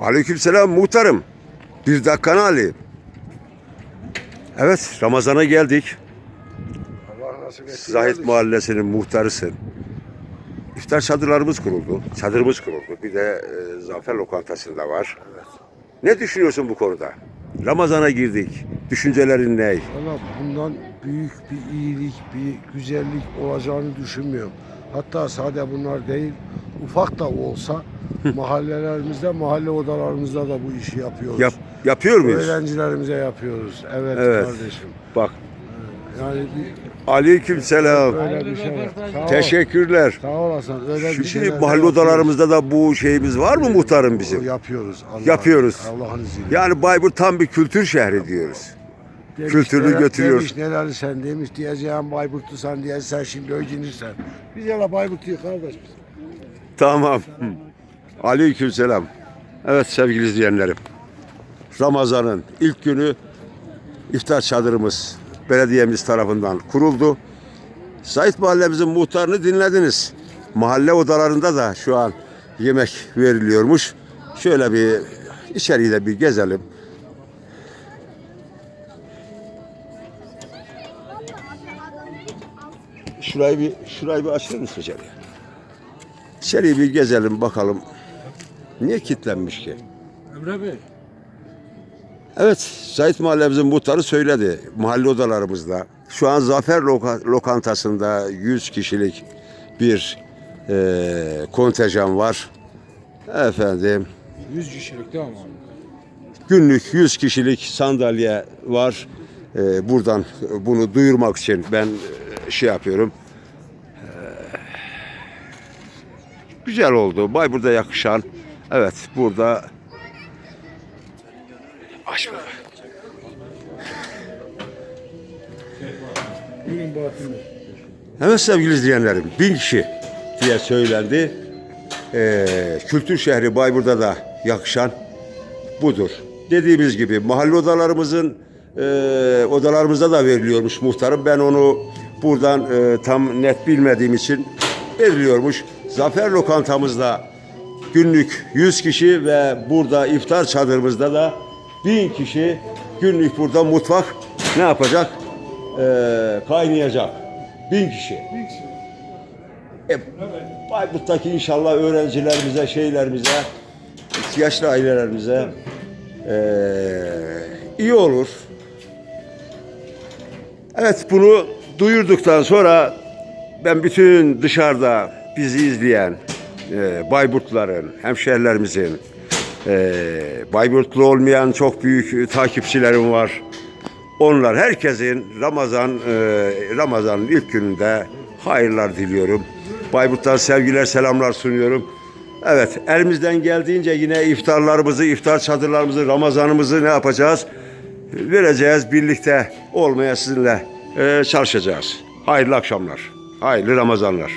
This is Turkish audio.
Aleykümselam muhtarım. Bir dakikanı alayım. Evet Ramazan'a geldik. Allah nasip etsin. Zahit Mahallesi'nin muhtarısın. İftar çadırlarımız kuruldu. Çadırımız kuruldu. Bir de e, Zafer Lokantası'nda var. Evet. Ne düşünüyorsun bu konuda? Ramazan'a girdik. Düşüncelerin ne? Valla bundan büyük bir iyilik, bir güzellik olacağını düşünmüyorum. Hatta sade bunlar değil, ufak da olsa mahallelerimizde, mahalle odalarımızda da bu işi yapıyoruz. Yap, yapıyor muyuz? Öğrencilerimize yapıyoruz. Evet, Evet. kardeşim. Bak. Yani bir, Aleykümselam. öyle bir şey var. Sağ. Teşekkürler. Sağ olasın. Öyle bir Şimdi şeyler mahalle odalarımızda da bu şeyimiz var mı muhtarım bizim? Yapıyoruz. Allah- Yapıyoruz. Allah'ın izniyle. Yani Bayburt tam bir kültür şehri diyoruz. Demiş, kültürünü neler- götürüyor. Demiş neler sen demiş diyeceğim Bayburtlu sen diye sen şimdi öycinirsen. Biz yana Bayburtluyuz kardeş biz. Tamam. Aleykümselam. Evet sevgili izleyenlerim. Ramazan'ın ilk günü iftar çadırımız belediyemiz tarafından kuruldu. Sait mahallemizin muhtarını dinlediniz. Mahalle odalarında da şu an yemek veriliyormuş. Şöyle bir içeriği de bir gezelim. Şurayı bir şurayı bir açar mısın içeriye? İçeriği bir gezelim bakalım. Niye kilitlenmiş ki? Emre Bey. Evet, Zahit Mahallemizin muhtarı söyledi. Mahalle odalarımızda. Şu an Zafer Loka- Lokantası'nda 100 kişilik bir eee kontenjan var. Efendim, 100 kişilik değil mi günlük 100 kişilik sandalye var. Eee, buradan bunu duyurmak için ben eee, şey yapıyorum. Güzel oldu. Bayburt'a yakışan. Evet, burada Aç baba. Evet sevgili izleyenlerim, bin kişi diye söylendi. Ee, kültür şehri Bayburt'ta da yakışan budur. Dediğimiz gibi mahalle odalarımızın e, odalarımızda da veriliyormuş muhtarım. Ben onu buradan e, tam net bilmediğim için veriliyormuş. Zafer lokantamızda günlük 100 kişi ve burada iftar çadırımızda da 1000 kişi günlük burada mutfak ne yapacak? Ee, kaynayacak. 1000 kişi. E, Bayburt'taki inşallah öğrencilerimize, şeylerimize, ihtiyaçlı ailelerimize eee, iyi olur. Evet bunu duyurduktan sonra ben bütün dışarıda bizi izleyen eee Bayburtluların, hemşehrilerimizin, eee Bayburtlu olmayan çok büyük takipçilerim var. Onlar herkesin Ramazan eee, Ramazan'ın ilk gününde hayırlar diliyorum. Bayburt'tan sevgiler, selamlar sunuyorum. Evet, elimizden geldiğince yine iftarlarımızı, iftar çadırlarımızı, Ramazanımızı ne yapacağız? Vereceğiz, birlikte olmaya sizinle eee, çalışacağız. Hayırlı akşamlar, hayırlı Ramazanlar.